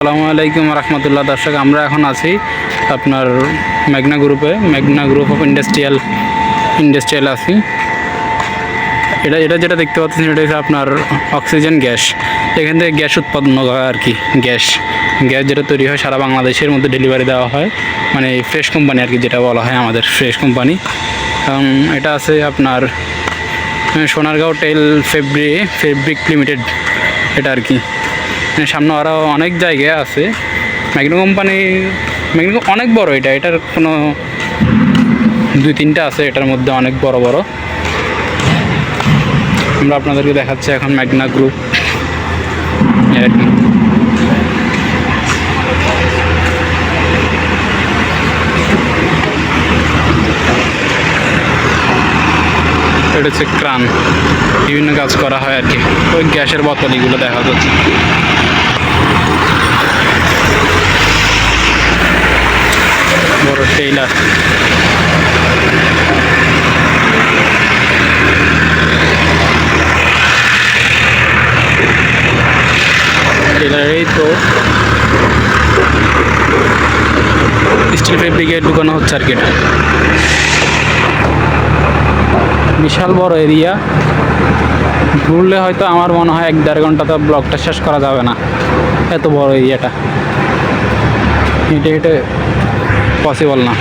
আসসালামু আলাইকুম রহমতুল্লাহ। দর্শক, আমরা এখন আছি আপনার মেঘনা গ্রুপে, মেঘনা গ্রুপ অফ ইন্ডাস্ট্রিয়াল ইন্ডাস্ট্রিয়াল আছি। এটা এটা যেটা দেখতে পাচ্ছেন এটা হচ্ছে আপনার অক্সিজেন গ্যাস। এখান থেকে গ্যাস উৎপাদন হয় আর কি, গ্যাস। গ্যাস যেটা তৈরি হয় সারা বাংলাদেশের মধ্যে ডেলিভারি দেওয়া হয়। মানে ফ্রেশ কোম্পানি আর কি যেটা বলা হয় আমাদের ফ্রেশ কোম্পানি এটা আছে আপনার, সোনারগাঁও টেল ফেব্রি, ফেব্রিক লিমিটেড, এটা আর কি। সামনে আরও অনেক জায়গায় আছে। ম্যাগনো কোম্পানি ম্যাগনো অনেক বড় এটা, এটার কোনো দুই তিনটা আছে, এটার মধ্যে অনেক বড় বড়। আমরা আপনাদেরকে দেখাচ্ছি এখন ম্যাগনা গ্রুপ আর এটা হচ্ছে ক্রান। বিভিন্ন কাজ করা হয় আর কি। ওই গ্যাসের বোতলগুলো দেখা যাচ্ছে। বড় টেইলার। এই তো স্টিল ফেব্রিকের ঢুকানো হচ্ছে আর কি এটা। বিশাল বড় এরিয়া। ঘুরলে হয়তো আমার মনে হয় এক দেড় ঘণ্টা তো ব্লগটা শেষ করা যাবে না, এত বড় এরিয়াটা। হেঁটে হেঁটে পসিবল না।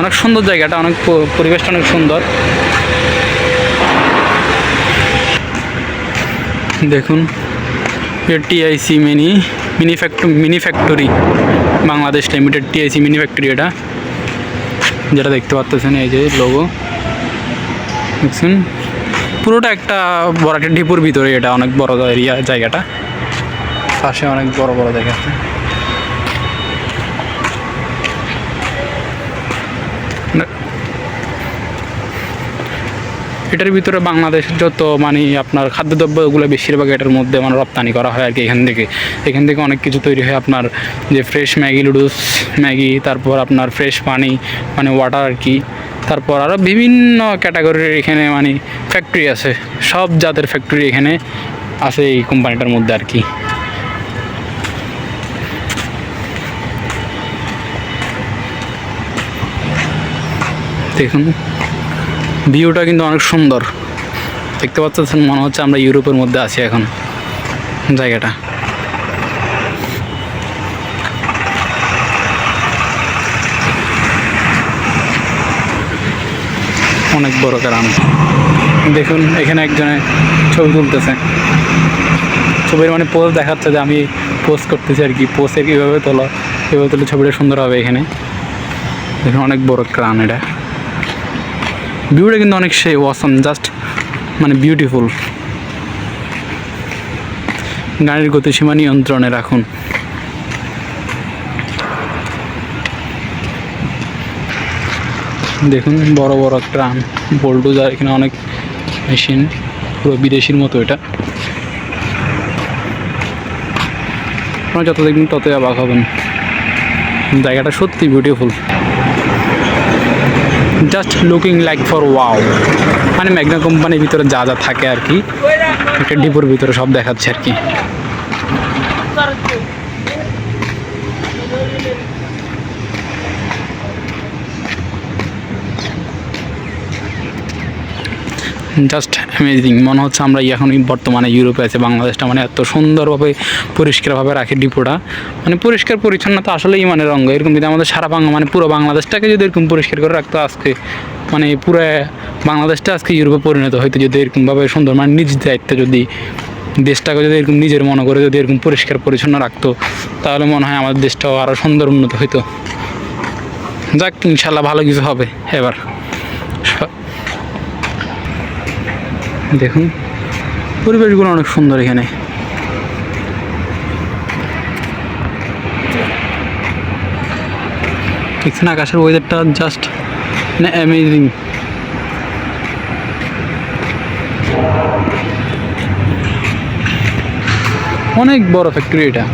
অনেক সুন্দর জায়গাটা, অনেক পরিবেশটা অনেক সুন্দর। দেখুন TIC mini mini factory mini factory, Bangladesh limited TIC mini factory এটা। যেটা দেখতে পাচ্ছেন এই যে লোগো দেখছেন? পুরোটা একটা বড় একটা ঢিপুর ভিতরে এটা অনেক বড় এরিয়া জায়গাটা। পাশে অনেক বড় বড় জায়গা আছে। এটার ভিতরে বাংলাদেশ যত মানে আপনার খাদ্যদ্রব্যগুলো বেশিরভাগ এটার মধ্যে মানে রপ্তানি করা হয় আর কি এখান থেকে। এখান থেকে অনেক কিছু তৈরি হয় আপনার যে ফ্রেশ ম্যাগি লুডুস ম্যাগি, তারপর আপনার ফ্রেশ পানি মানে ওয়াটার আর কি। তারপর আরও বিভিন্ন ক্যাটাগরির এখানে মানে ফ্যাক্টরি আছে। সব জাতের ফ্যাক্টরি এখানে আছে এই কোম্পানিটার মধ্যে আর কি। দেখুন। ভিউটা কিন্তু অনেক সুন্দর। দেখতে পাচ্ছেন, মনে হচ্ছে আমরা ইউরোপের মধ্যে আছি এখন। জায়গাটা। অনেক বড় গ্রাম। দেখুন, এখানে একজনে ছবি তুলতেছে। ছবির মানে পোজ দেখাচ্ছে যে আমি পোস্ট করতেছি আর কি। পোস্টে কীভাবে তোলা কীভাবে তোলে ছবিটা সুন্দর হবে এখানে। দেখুন, অনেক বড় ক্রান এটা। ভিউটা কিন্তু অনেক সেই ওয়াসম জাস্ট মানে বিউটিফুল গাড়ির গতিসীমা নিয়ন্ত্রণে রাখুন। দেখুন, বড় বড় ট্রাম বোল্ডোজার এখানে অনেক মেশিন পুরো বিদেশির মতো এটা। আপনারা যত দেখবেন ততই অবাক হবেন। জায়গাটা সত্যি beautiful just looking like for wow মানে ম্যাগনা কোম্পানির ভিতরে যা যা থাকে আর কি। একটা ডিপোর ভিতরে সব দেখাচ্ছে আর কি। জাস্ট অ্যামেজিং মনে হচ্ছে আমরা এখন বর্তমানে ইউরোপে আছে, বাংলাদেশটা মানে এত সুন্দরভাবে, পরিষ্কারভাবে রাখে ডিপোটা। মানে পরিষ্কার পরিচ্ছন্নতা আসলেই মানে রঙ। এরকম যদি আমাদের সারা বাংলা মানে পুরো বাংলাদেশটাকে যদি এরকম পরিষ্কার করে রাখতো আজকে মানে পুরো বাংলাদেশটা আজকে ইউরোপে পরিণত হয়তো যদি এরকমভাবে সুন্দর মানে নিজ দায়িত্বে যদি দেশটাকে যদি এরকম নিজের মনে করে যদি এরকম পরিষ্কার, পরিচ্ছন্ন রাখতো, তাহলে মনে হয় আমাদের দেশটাও আরও সুন্দর উন্নত হইতো। যাক, ইনশাল্লাহ ভালো কিছু হবে এবার। দেখুন, পরিবেশগুলো অনেক সুন্দর এখানে। দেখছেন আকাশের ওয়েদারটা জাস্ট মানে অ্যামেজিং অনেক বড় ফ্যাক্টরি এটা।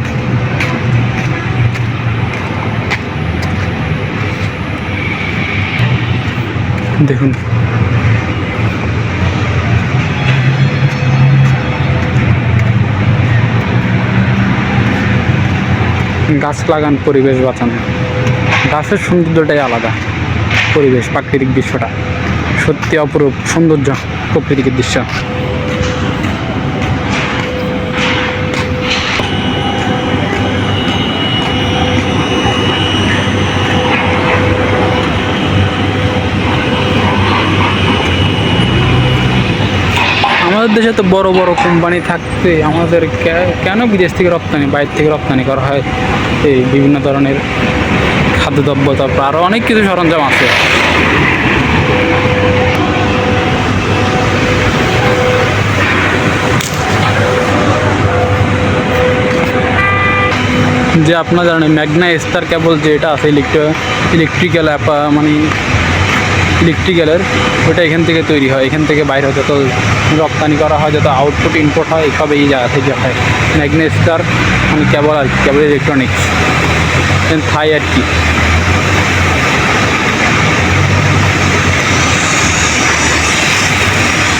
দেখুন গাছ লাগান, পরিবেশ বাঁচান। গাছের সৌন্দর্যটাই আলাদা। পরিবেশ, প্রাকৃতিক দৃশ্যটা। সত্যি অপরূপ সৌন্দর্য প্রকৃতিক দৃশ্য আমাদের দেশে তো বড় বড় কোম্পানি থাকতে আমাদের কেন বিদেশ থেকে রপ্তানি, বাইরে থেকে রপ্তানি করা হয়? এই বিভিন্ন ধরনের খাদ্যদ্রব্য তারপর আরও অনেক কিছু সরঞ্জাম আছে। যে আপনার জানেন ম্যাগনা স্টার কেবল যে এটা আছে ইলেকট্র ইলেকট্রিক্যাল অ্যাপা মানে ইলেকট্রিক্যালের ওটা এখান থেকে তৈরি হয়। এখান থেকে বাইরে যত রপ্তানি করা হয়, যত আউটপুট ইনপুট হয়, সব এই জায়গা থেকে হয়। ম্যাগনা স্টার মানে কেবল আর কি কেবল ইলেকট্রনিক্স থাই আর কি।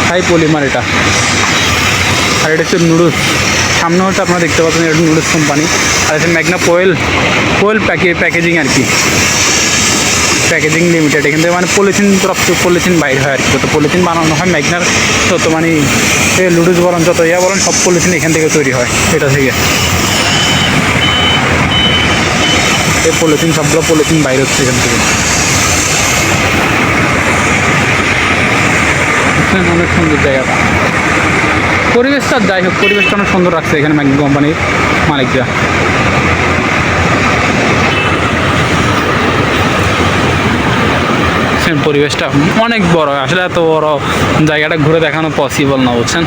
থাই পলিমার এটা। আর এটা হচ্ছে নুডলস সামনে হচ্ছে আপনারা দেখতে পাচ্ছেন, এটা নুডলস কোম্পানি আর এটা ম্যাগনা পোয়েল পোয়েল প্যাকে প্যাকেজিং আর কি। প্যাকেজিং লিমিটেড এখান থেকে মানে পলিথিন থেকে পলিথিন বাইর হয় আর কি। যত পলিথিন বানানো হয় ম্যাগনার তত মানে লুডুস বলেন যত ইয়া বলেন সব পলিথিন এখান থেকে তৈরি হয় এটা থেকে। এই পলিথিন সবগুলো পলিথিন বাইর হচ্ছে এখান থেকে। দেখছেন, অনেক সুন্দর জায়গাটা। পরিবেশটা যাই হোক পরিবেশটা অনেক সুন্দর রাখছে এখানে ম্যাগনা কোম্পানির মালিকরা। পরিবেশটা অনেক বড়, আসলে এত বড় জায়গাটা ঘুরে দেখানো পসিবল না, বুঝছেন?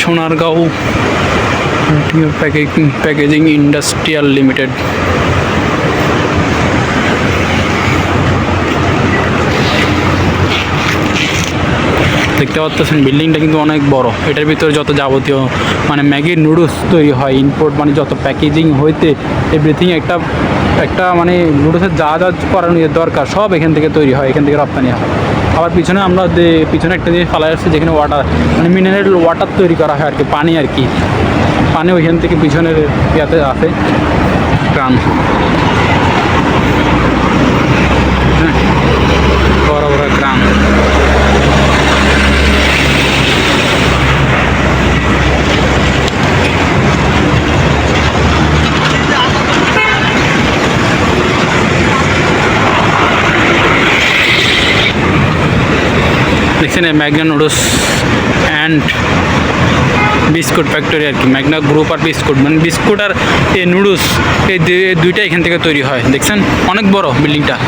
Sonargaon packaging packaging industrial limited দেখতে পাচ্ছেন বিল্ডিংটা কিন্তু অনেক বড়। এটার ভিতরে যত যাবতীয় মানে ম্যাগির নুডলস তৈরি হয় ইম্পোর্ট মানে যত প্যাকেজিং হইতে এভরিথিং একটা একটা মানে নুডলসের যা যা করানোর দরকার, সব এখান থেকে তৈরি হয়, এখান থেকে রপ্তানি হয়। আবার পিছনে আমরা যে, পিছনে একটা জিনিস ফালাই আসছে, যেখানে ওয়াটার মানে মিনারেল ওয়াটার তৈরি করা হয় আর কি, পানি আর কি। পানি ওইখান থেকে পিছনের ইয়াতে আসে, গ্রাম। হ্যাঁ বড় বড় গ্রাম। দেখছেন Magna noodles and biscuit factory আর কি। ম্যাগনা গ্রুপ আর বিস্কুট। মানে বিস্কুট আর এই নুডলস, এই দুইটা এখান থেকে তৈরি হয়। দেখছেন? অনেক বড় বিল্ডিংটা।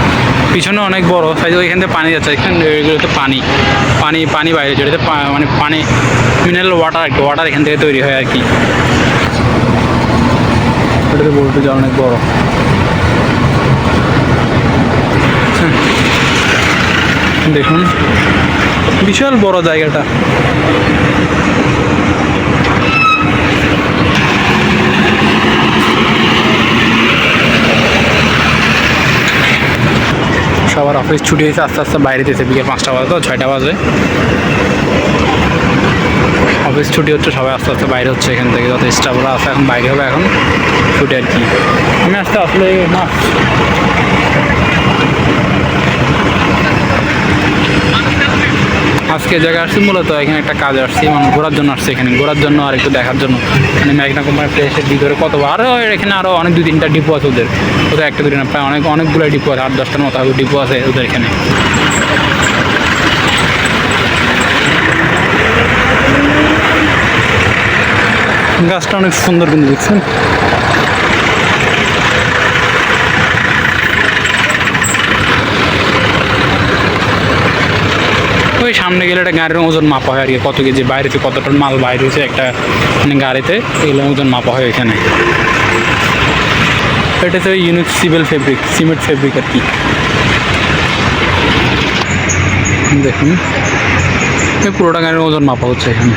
পিছনে অনেক বড়। সাইজ এখান থেকে পানি যাচ্ছে। এখানে এগুলোতে পানি। পানি পানি বাইরে পা- মানে পানি, মিনারেল ওয়াটার আর কি। ওয়াটার এখান থেকে তৈরি হয় আর কি। বলতে অনেক বড়। দেখুন। বিশাল বড় জায়গাটা। সবার অফিস ছুটি হয়েছে, আস্তে আস্তে বাইরে দিয়েছে বিকেল পাঁচটা বাজে তো, ছয়টা বাজে। অফিস ছুটি হচ্ছে, সবাই আস্তে আস্তে বাইরে হচ্ছে এখান থেকে। যত স্টাফরা আছে এখন, বাইরে হবে এখন। ছুটি আর কি। আমি আজকে আসলে না আজকে এই জায়গায় আসছি, মূলত এখানে একটা কাজে আসছি মানে ঘোরার জন্য আসছি এখানে। ঘোরার জন্য আর একটু দেখার জন্য। মানে ম্যাগনা কোম্পানির প্লেসের ভিতরে কত আরও এখানে আরও অনেক দুই তিনটা ডিপো আছে ওদের। ওদের একটা না প্রায় অনেক অনেকগুলো ডিপো আছে, আট দশটার মতো ডিপো আছে ওদের এখানে। গাছটা অনেক সুন্দর কিন্তু দেখছেন ওই সামনে গেলে একটা গাড়ির ওজন মাপা হয় আর কি, কত কেজি, বাইরে থেকে কত টন মাল বাইরে হয়েছে একটা মানে গাড়িতে এগুলো ওজন মাপা হয় এখানে এটা হচ্ছে unique civil fabric cement fabric আর কি। দেখুন, এই পুরোটা গাড়ির ওজন মাপা হচ্ছে এখানে।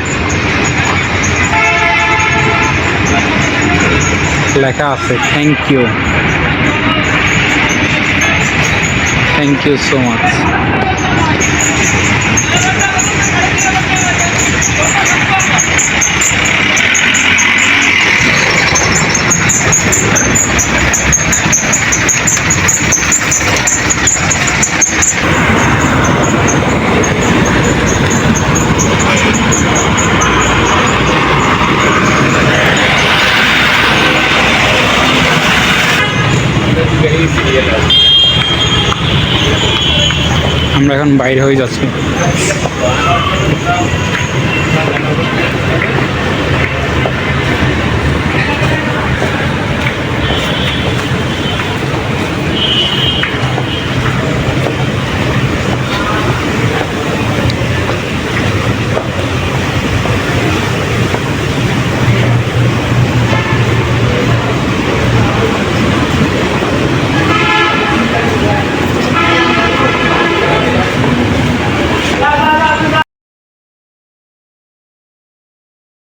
লেখা আছে thank you thank you so much আমরা এখন বাইরে হয়ে যাচ্ছি।